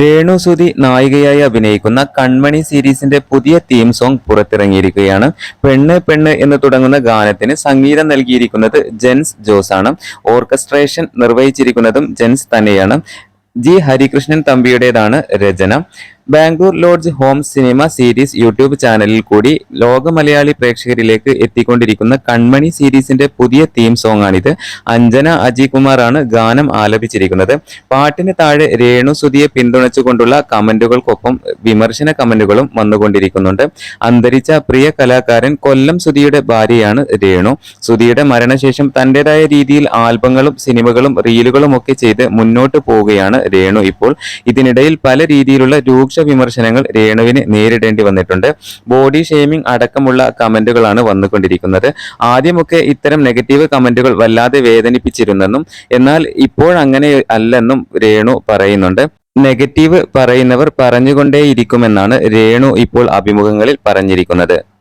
രേണു സുതി നായികയായി അഭിനയിക്കുന്ന കൺമണി സീരീസിന്റെ പുതിയ തീം സോങ് പുറത്തിറങ്ങിയിരിക്കുകയാണ്. പെണ്ണ് പെണ്ണ് എന്ന് തുടങ്ങുന്ന ഗാനത്തിന് സംഗീതം നൽകിയിരിക്കുന്നത് ജെൻസ് ജോസ് ആണ് ഓർക്കസ്ട്രേഷൻ നിർവഹിച്ചിരിക്കുന്നതും ജെൻസ് തന്നെയാണ്. ജി. ഹരികൃഷ്ണൻ തമ്പിയുടേതാണ് രചന. Bangalore lodge home cinema series YouTube ചാനലിൽ കൂടി ലോക മലയാളി പ്രേക്ഷകരിലേക്ക് എത്തിക്കൊണ്ടിരിക്കുന്ന കൺമണി സീരീസിന്റെ പുതിയ തീം സോങ് ആണിത്. അഞ്ജന അജി കുമാറാണ് ഗാനം ആലപിച്ചിരിക്കുന്നത്. പാട്ടിന് താഴെ രേണു സുധിയെ പിന്തുണച്ചുകൊണ്ടുള്ള കമന്റുകൾക്കൊപ്പം വിമർശന കമന്റുകളും വന്നുകൊണ്ടിരിക്കുന്നുണ്ട്. അന്തരിച്ച പ്രിയ കലാകാരൻ കൊല്ലം സുധിയുടെ ഭാര്യയാണ് രേണു. സുധിയുടെ മരണശേഷം തന്റേതായ രീതിയിൽ ആൽബങ്ങളും സിനിമകളും റീലുകളും ഒക്കെ ചെയ്ത് മുന്നോട്ട് പോവുകയാണ് രേണു ഇപ്പോൾ. ഇതിനിടയിൽ പല രീതിയിലുള്ള രൂക്ഷ വിമർശനങ്ങൾ രേണുവിന് നേരിടേണ്ടി വന്നിട്ടുണ്ട്. ബോഡി ഷെയ്മിംഗ് അടക്കമുള്ള കമന്റുകളാണ് വന്നുകൊണ്ടിരിക്കുന്നത്. ആദ്യമൊക്കെ ഇത്തരം നെഗറ്റീവ് കമന്റുകൾ വല്ലാതെ വേദനിപ്പിച്ചിരുന്നെന്നും എന്നാൽ ഇപ്പോഴങ്ങനെ അല്ലെന്നും രേണു പറയുന്നുണ്ട്. നെഗറ്റീവ് പറയുന്നവർ പറഞ്ഞുകൊണ്ടേയിരിക്കുമെന്നാണ് രേണു ഇപ്പോൾ അഭിമുഖങ്ങളിൽ പറഞ്ഞിരിക്കുന്നത്.